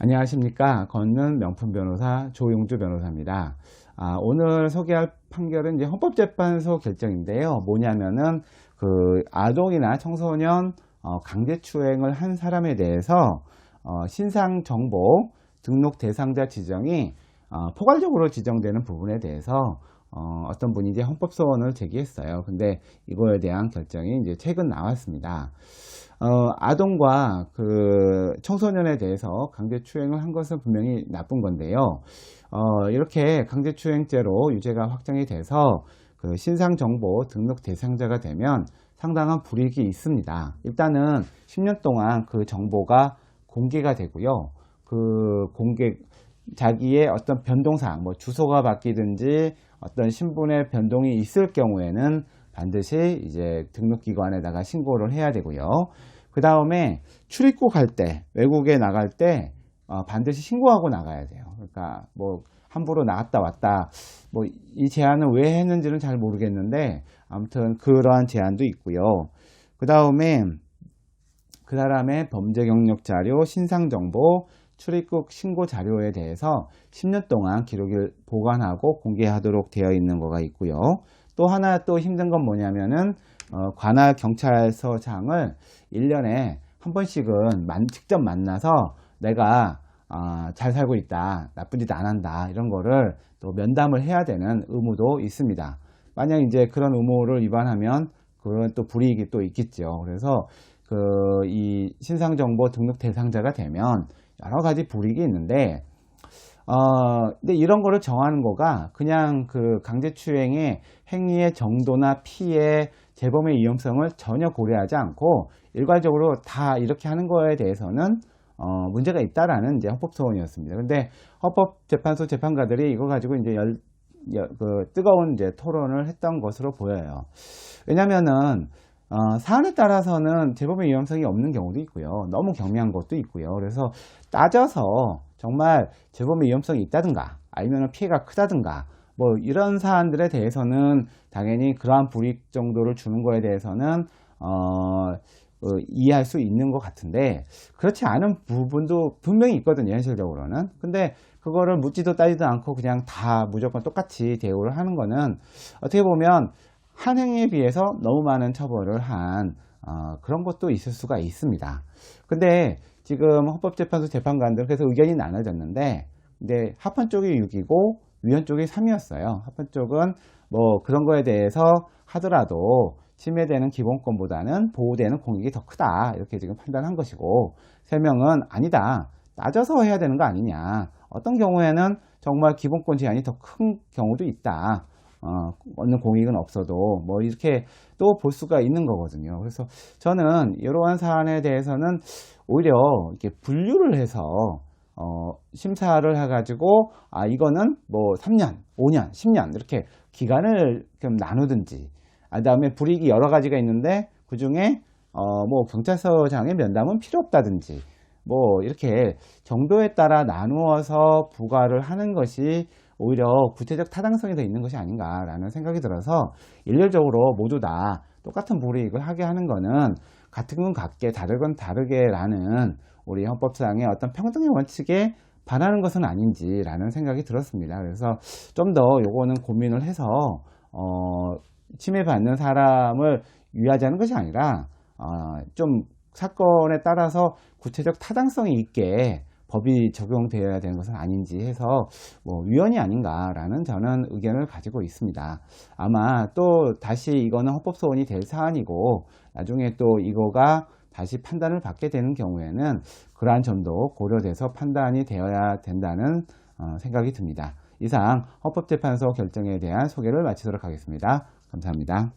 안녕하십니까. 걷는 명품 변호사 조용주 변호사입니다. 아, 오늘 소개할 판결은 이제 헌법재판소 결정인데요. 뭐냐면은 그 아동이나 청소년 어, 강제추행을 한 사람에 대해서 어, 신상정보 등록 대상자 지정이 어, 포괄적으로 지정되는 부분에 대해서 어, 어떤 분이 이제 헌법소원을 제기했어요. 근데 이거에 대한 결정이 이제 최근 나왔습니다. 어, 아동과 그 청소년에 대해서 강제추행을 한 것은 분명히 나쁜 건데요. 어, 이렇게 강제추행죄로 유죄가 확정이 돼서 그 신상정보 등록 대상자가 되면 상당한 불이익이 있습니다. 일단은 10년 동안 그 정보가 공개가 되고요. 그 공개, 자기의 어떤 변동사항, 뭐 주소가 바뀌든지 어떤 신분의 변동이 있을 경우에는 반드시 이제 등록기관에다가 신고를 해야 되고요. 그 다음에 출입국 할 때, 외국에 나갈 때 어, 반드시 신고하고 나가야 돼요. 그러니까 뭐 함부로 나갔다 왔다, 뭐 이 제한을 왜 했는지는 잘 모르겠는데 아무튼 그러한 제한도 있고요. 그 다음에 그 사람의 범죄 경력 자료, 신상 정보, 출입국 신고 자료에 대해서 10년 동안 기록을 보관하고 공개하도록 되어 있는 거가 있고요. 또 하나 또 힘든 건 뭐냐면은 어, 관할 경찰서장을 1년에 한 번씩은 만, 직접 만나서 내가 어, 잘 살고 있다, 나쁜 짓 안 한다 이런 거를 또 면담을 해야 되는 의무도 있습니다. 만약 이제 그런 의무를 위반하면 그런 또 불이익이 또 있겠죠. 그래서 그 이 신상정보 등록 대상자가 되면 여러 가지 불이익이 있는데 어, 근데 이런 거를 정하는 거가 그냥 그 강제추행의 행위의 정도나 피해, 재범의 위험성을 전혀 고려하지 않고 일괄적으로 다 이렇게 하는 거에 대해서는 어, 문제가 있다라는 이제 헌법 소원이었습니다. 근데 헌법재판소 재판가들이 이거 가지고 이제 열, 열, 그 뜨거운 이제 토론을 했던 것으로 보여요. 왜냐면은 어, 사안에 따라서는 재범의 위험성이 없는 경우도 있고요. 너무 경미한 것도 있고요. 그래서 따져서 정말 재범의 위험성이 있다든가 아니면 피해가 크다든가 뭐 이런 사안들에 대해서는 당연히 그러한 불이익 정도를 주는 거에 대해서는 어, 어, 이해할 수 있는 것 같은데 그렇지 않은 부분도 분명히 있거든요 현실적으로는 근데 그거를 묻지도 따지도 않고 그냥 다 무조건 똑같이 대우를 하는 거는 어떻게 보면 한 행위에 비해서 너무 많은 처벌을 한 어, 그런 것도 있을 수가 있습니다. 근데 지금 헌법재판소 재판관들 그래서 의견이 나눠졌는데 근데 합헌 쪽이 6이고 위헌 쪽이 3이었어요. 합헌 쪽은 뭐 그런 거에 대해서 하더라도 침해되는 기본권보다는 보호되는 공익이 더 크다 이렇게 지금 판단한 것이고 세 명은 아니다 따져서 해야 되는 거 아니냐 어떤 경우에는 정말 기본권 제한이 더 큰 경우도 있다 어, 얻는 공익은 없어도 뭐 이렇게 또 볼 수가 있는 거거든요. 그래서 저는 이러한 사안에 대해서는 오히려 이렇게 분류를 해서 어, 심사를 해가지고 아 이거는 뭐 3년, 5년, 10년 이렇게 기간을 좀 나누든지 아 다음에 불이익이 여러 가지가 있는데 그 중에 어, 뭐 경찰서장의 면담은 필요 없다든지 뭐 이렇게 정도에 따라 나누어서 부과를 하는 것이 오히려 구체적 타당성이 더 있는 것이 아닌가라는 생각이 들어서 일률적으로 모두 다 똑같은 불이익을 하게 하는 것은 같은 건 같게 다른 건 다르게라는 우리 헌법상의 어떤 평등의 원칙에 반하는 것은 아닌지라는 생각이 들었습니다. 그래서 좀 더 요거는 고민을 해서 어, 침해받는 사람을 위하자는 것이 아니라 어, 좀 사건에 따라서 구체적 타당성이 있게 법이 적용되어야 되는 것은 아닌지 해서 뭐 위헌이 아닌가라는 저는 의견을 가지고 있습니다. 아마 또 다시 이거는 헌법 소원이 될 사안이고 나중에 또 이거가 다시 판단을 받게 되는 경우에는 그러한 점도 고려돼서 판단이 되어야 된다는 어, 생각이 듭니다. 이상 헌법재판소 결정에 대한 소개를 마치도록 하겠습니다. 감사합니다.